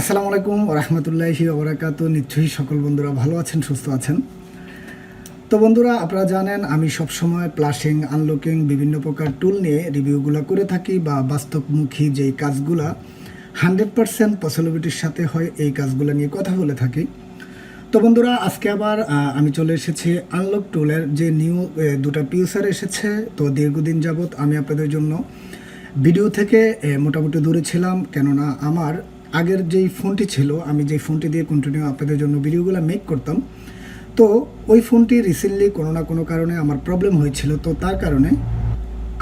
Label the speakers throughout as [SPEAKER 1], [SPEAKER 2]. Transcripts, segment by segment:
[SPEAKER 1] আসসালামু আলাইকুম রহমতুল্লাহি ওবরাকাত। নিশ্চয়ই সকল বন্ধুরা ভালো আছেন, সুস্থ আছেন। তো বন্ধুরা, আপনারা জানেন, আমি সবসময় প্লাসিং আনলকিং বিভিন্ন প্রকার টুল নিয়ে রিভিউগুলো করে থাকি বা বাস্তবমুখী যেই কাজগুলা হান্ড্রেড পারসেন্ট পসিবিলিটির সাথে হয়, এই কাজগুলো নিয়ে কথা বলে থাকি। তো বন্ধুরা, আজকে আবার আমি চলে এসেছি আনলক টুলের যে নিউ দুটা পিউসার এসেছে। তো দীর্ঘদিন যাবত আমি আপনাদের জন্য ভিডিও থেকে মোটামুটি দূরে ছিলাম। কেননা আমার আগের যেই ফোনটি ছিল, আমি যেই ফোনটি দিয়ে কন্টিনিউ আপনাদের জন্য ভিডিওগুলো মেক করতাম, তো ওই ফোনটি রিসেন্টলি কোনো না কোনো কারণে আমার প্রবলেম হয়েছিল। তো তার কারণে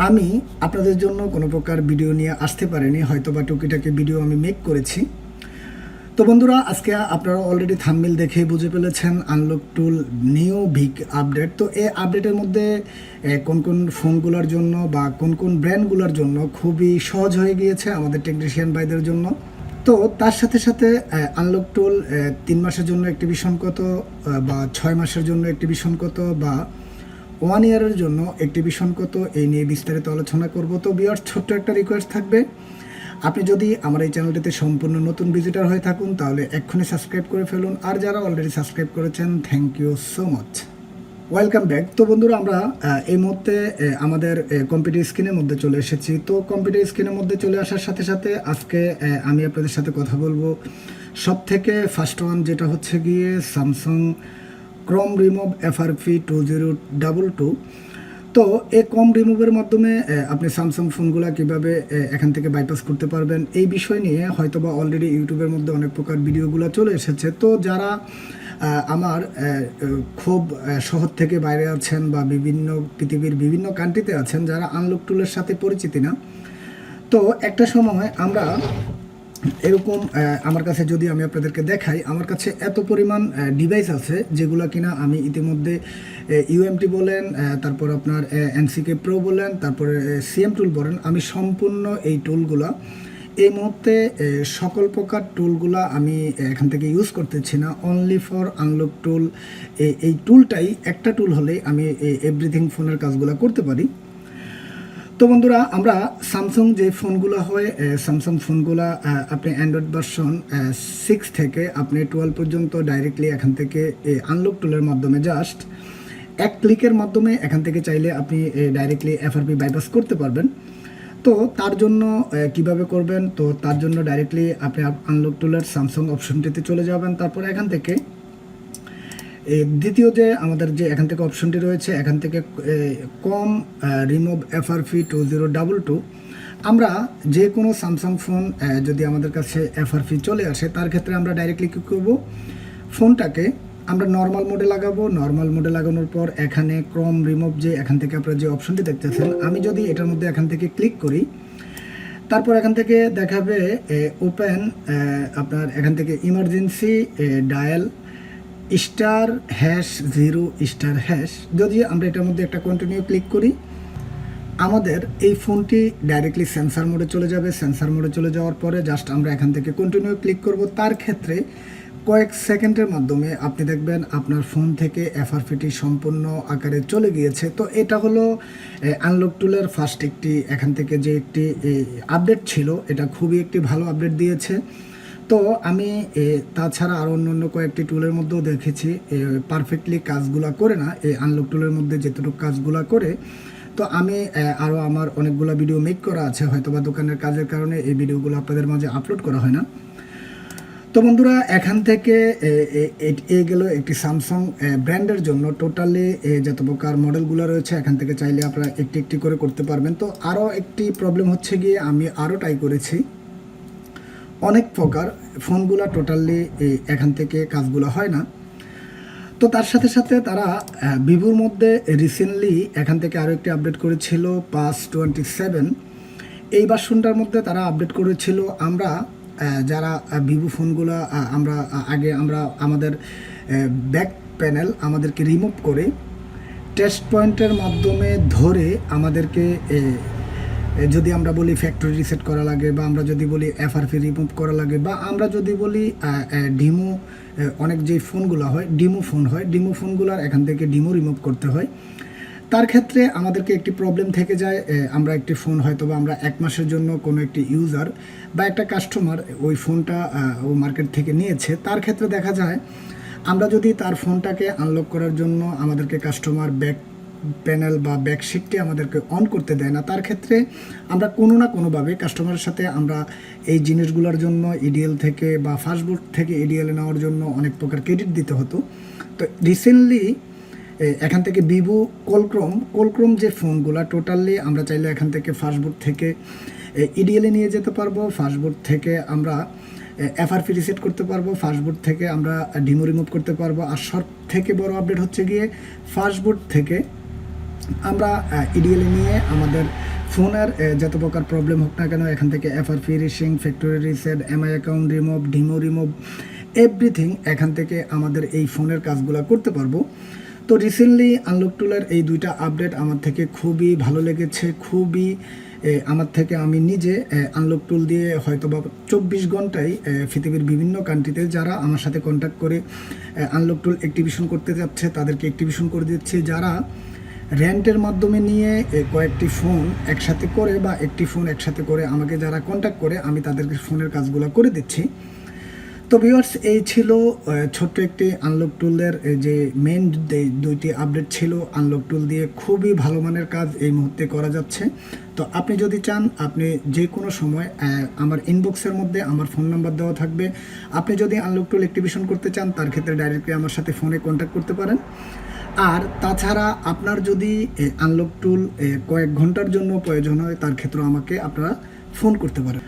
[SPEAKER 1] আমি আপনাদের জন্য কোনো প্রকার ভিডিও নিয়ে আসতে পারিনি হয়তো বা টুকিটাকি ভিডিও আমি মেক করেছি। তো বন্ধুরা, আজকে আপনারা অলরেডি থামমিল দেখে বুঝে ফেলেছেন আনলক টুল নিউ ভিক আপডেট তো এই আপডেটের মধ্যে কোন কোন ফোনগুলোর জন্য বা কোন কোন ব্র্যান্ডগুলোর জন্য খুবই সহজ হয়ে গিয়েছে আমাদের টেকনিশিয়ান ভাইদের জন্য। তো তার সাথে সাথে আনলক টুল তিন মাসের জন্য অ্যাক্টিভিশন কত বা ছয় মাসের জন্য অ্যাক্টিভিশন কত, বা ওয়ান ইয়ারের জন্য অ্যাক্টিভিশন কত, এই নিয়ে বিস্তারিত আলোচনা করব। তো বিয়ার ছোট্ট একটা রিকোয়েস্ট থাকবে। আপনি যদি আমার এই চ্যানেলটিতে সম্পূর্ণ নতুন ভিজিটার হয়ে থাকুন, তাহলে এক্ষুনি সাবস্ক্রাইব করে ফেলুন। আর যারা অলরেডি সাবস্ক্রাইব করেছেন thank you so much welcome back তো বন্ধুরা, আমরা এই মুহূর্তে আমাদের কম্পিউটার স্ক্রিনের মধ্যে চলে এসেছি। তো কম্পিউটার স্ক্রিনের মধ্যে চলে আসার সাথে সাথে আজকে আমি আপনাদের সাথে কথা বলব। সব থেকে ফার্স্ট ওয়ান যেটা হচ্ছে গিয়ে স্যামসাং ক্রম remove FRP two zero double two তো এই কম রিমুভের মাধ্যমে আপনি স্যামসাং ফোনগুলো কীভাবে এখান থেকে বাইপাস করতে পারবেন, এই বিষয় নিয়ে হয়তোবা অলরেডি ইউটিউবের মধ্যে অনেক প্রকার ভিডিওগুলো চলে এসেছে। তো যারা আমার খুব শহর থেকে বাইরে আছেন বা বিভিন্ন পৃথিবীর বিভিন্ন কান্ট্রিতে আছেন যারা আনলক টুলের সাথে পরিচিতি না। তো একটা সময় আমরা এরকম আমার কাছে যদি আমি আপনাদেরকে দেখাই, আমার কাছে এত পরিমাণ ডিভাইস আছে যেগুলো কিনা আমি ইতিমধ্যে ইউএমটি বলেন তারপর আপনার এনসিকে প্রো বলেন, তারপরে সিএম টুল বলেন, আমি সম্পূর্ণ এই টুলগুলা এই মুহূর্তে সকল প্রকার টুলগুলা আমি এখান থেকে ইউজ করতেছি না। অনলি ফর আনলক টুল এই টুলটাই একটা টুল হলেই আমি এভরিথিং ফোনের কাজগুলো করতে পারি। তো বন্ধুরা, আমরা স্যামসাং যে ফোনগুলো হয় স্যামসাং ফোনগুলো আপনি অ্যান্ড্রয়েড ভার্সন সিক্স থেকে আপনি টুয়েলভ পর্যন্ত ডাইরেক্টলি এখান থেকে আনলক টুলের মাধ্যমে জাস্ট এক ক্লিকের মাধ্যমে এখান থেকে চাইলে আপনি ডাইরেক্টলি এফআরপি বাইপাস করতে পারবেন। তো তার জন্য কীভাবে করবেন? তো তার জন্য ডাইরেক্টলি আপনি আনলক টুলের স্যামসাং অপশনটিতে চলে যাবেন, তারপর এখান থেকে। দ্বিতীয় যে আমাদের যে এখান থেকে অপশনটি রয়েছে, এখান থেকে কম remove FRP two zero double two আমরা যে কোনো স্যামসাং ফোন যদি আমাদের কাছে এফআরপি চলে আসে, তার ক্ষেত্রে আমরা ডাইরেক্টলি কী করব? ফোনটাকে আমরা নর্মাল মোডে লাগাবো নর্মাল মোডে লাগানোর পর এখানে ক্রম রিমুভ যে এখান থেকে আপনারা যে অপশনটি দেখতেছেন, আমি যদি এটার মধ্যে এখান থেকে ক্লিক করি, তারপর এখান থেকে দেখাবে ওপেন আপনার এখান থেকে emergency dial star hash zero star hash যদি আমরা এটার মধ্যে একটা কন্টিনিউ ক্লিক করি, আমাদের এই ফোনটি ডাইরেক্টলি সেন্সার মোডে চলে যাবে। সেন্সার মোডে চলে যাওয়ার পরে জাস্ট আমরা এখান থেকে কন্টিনিউ ক্লিক করব। তার ক্ষেত্রে কয়েক সেকেন্ডের মাধ্যমে আপনি দেখবেন আপনার ফোন থেকে এফআরপিটি সম্পূর্ণ আকারে চলে গিয়েছে। তো এটা হলো আনলক টুলের ফার্স্ট একটি, এখান থেকে যে একটি আপডেট ছিল, এটা খুবই একটি ভালো আপডেট দিয়েছে। তো আমি তাছাড়া আরও অন্য অন্য কয়েকটি টুলের মধ্যেও দেখেছি পারফেক্টলি কাজগুলা করে না এই আনলক টুলের মধ্যে যেটুকু কাজগুলা করে। তো আমি আরও আমার অনেকগুলো ভিডিও মেক করা আছে হয়তো বা দোকানের কাজের কারণে এই ভিডিওগুলো আপনাদের মাঝে আপলোড করা হয় না। তো বন্ধুরা এখান থেকে এ, গেল একটি স্যামসাং ব্র্যান্ডের জন্য। টোটালি যত প্রকার মডেলগুলো রয়েছে এখান থেকে চাইলে আপনারা একটি একটি করে করতে পারবেন। তো আরও একটি প্রবলেম হচ্ছে গিয়ে আমি আরও ট্রাই করেছি। অনেক প্রকার ফোনগুলো টোটালি এখান থেকে কাজগুলো হয় না। তো তার সাথে সাথে তারা ভিভোর মধ্যে রিসেন্টলি এখান থেকে আরও একটি আপডেট করেছিল পাস টোয়েন্টি সেভেন এই ভার্সনটার মধ্যে তারা আপডেট করেছিল আমরা যারা ভিভো ফোনগুলো আমরা আগে আমরা আমাদের ব্যাক প্যানেল আমাদেরকে রিমুভ করে টেস্ট পয়েন্টের মাধ্যমে ধরে আমাদেরকে যদি আমরা বলি ফ্যাক্টরি রিসেট করা লাগে বা আমরা যদি বলি এফআরপি রিমুভ করা লাগে বা আমরা যদি বলি ডিমো অনেক যে ফোনগুলো হয় ডিমো ফোন হয় ডিমো ফোনগুলোর এখান থেকে ডিমো রিমুভ করতে হয়। তার ক্ষেত্রে আমাদেরকে একটি প্রবলেম থেকে যায় আমরা একটি ফোন হয়তো বা আমরা এক মাসের জন্য কোনো একটি ইউজার বা একটা কাস্টমার ওই ফোনটা ও মার্কেট থেকে নিয়েছে, তার ক্ষেত্রে দেখা যায়, আমরা যদি তার ফোনটাকে আনলক করার জন্য আমাদেরকে কাস্টমার ব্যাক প্যানেল বা ব্যাকশিটটি আমাদেরকে অন করতে দেয় না, তার ক্ষেত্রে আমরা কোনো না কোনোভাবে কাস্টমারের সাথে আমরা এই জিনিসগুলোর জন্য ইডিএল থেকে বা ফাস্টবুক থেকে ইডিএল নেওয়ার জন্য অনেক প্রকার ক্রেডিট দিতে হতো। তো রিসেন্টলি এখান থেকে ভিভো কোলক্রোম কোলক্রোম যে ফোনগুলো টোটালি আমরা চাইলে এখান থেকে ফাস্টবুক থেকে ইডিএলে নিয়ে যেতে পারব ফাস্টবুক থেকে আমরা এফআরপি রিসেট করতে পারব ফাস্টবুক থেকে আমরা ডিমো রিমুভ করতে পারব, আর সব থেকে বড় আপডেট হচ্ছে গিয়ে ফাস্টবুক থেকে আমরা ইডিএলে নিয়ে আমাদের ফোনের যত প্রকার প্রবলেম হোক না কেন, এখান থেকে FRP রিসিং factory reset Mi account remove demo remove everything এখান থেকে আমাদের এই ফোনের কাজগুলো করতে পারব। তো রিসেন্টলি আনলক টুলের এই দুইটা আপডেট আমার থেকে খুবই ভালো লেগেছে, খুবই আমার থেকে আমি নিজে আনলক টুল দিয়ে হয়তো বা চব্বিশ ঘন্টায় পৃথিবীর বিভিন্ন কান্ট্রিতে যারা আমার সাথে কন্ট্যাক্ট করে আনলক টুল অ্যাক্টিভেশন করতে যাচ্ছে, তাদেরকে অ্যাক্টিভেশন করে দিচ্ছে। যারা রেন্টের মাধ্যমে নিয়ে কয়েকটি ফোন একসাথে করে বা একটি ফোন একসাথে করে আমাকে যারা কন্ট্যাক্ট করে, আমি তাদেরকে ফোনের কাজগুলো করে দিচ্ছি। তো ভিউয়ার্স এই ছিল ছোট্ট একটি আনলক টুলের যে মেন দুইটি আপডেট ছিল আনলক টুল দিয়ে খুবই ভালো মানের কাজ এই মুহূর্তে করা যাচ্ছে। তো আপনি যদি চান, আপনি যে কোনো সময় আমার ইনবক্সের মধ্যে আমার ফোন নাম্বার দেওয়া থাকবে। আপনি যদি আনলক টুল অ্যাক্টিভেশন করতে চান, তার ক্ষেত্রে ডাইরেক্টলি আমার সাথে ফোনে কন্ট্যাক্ট করতে পারেন। আর তাছাড়া আপনার যদি আনলক টুল কয়েক ঘণ্টার জন্য প্রয়োজন হয়, তার ক্ষেত্রে আমাকে আপনারা ফোন করতে পারেন।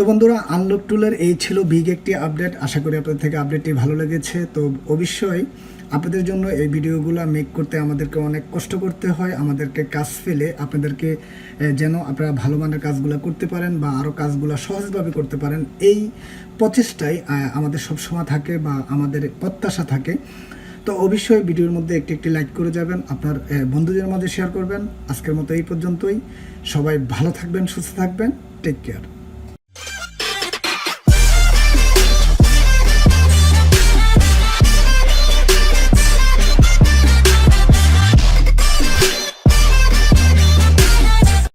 [SPEAKER 1] তো বন্ধুরা আনলক টুলের এই ছিল বিগ একটি আপডেট আশা করি আপনাদের থেকে আপডেটটি ভালো লেগেছে। তো অবশ্যই আপনাদের জন্য এই ভিডিওগুলো মেক করতে আমাদেরকে অনেক কষ্ট করতে হয়, আমাদেরকে কাজ ফেলে, আপনাদেরকে যেন আপনারা ভালো মানের কাজগুলো করতে পারেন বা আরও কাজগুলো সহজভাবে করতে পারেন। এই প্রচেষ্টাই আমাদের সবসময় থাকে বা আমাদের প্রত্যাশা থাকে। তো অবশ্যই ভিডিওর মধ্যে একটি একটি লাইক করে যাবেন, আপনার বন্ধুদের মাঝে শেয়ার করবেন। আজকের মতো এই পর্যন্তই। সবাই ভালো থাকবেন, সুস্থ থাকবেন। Take care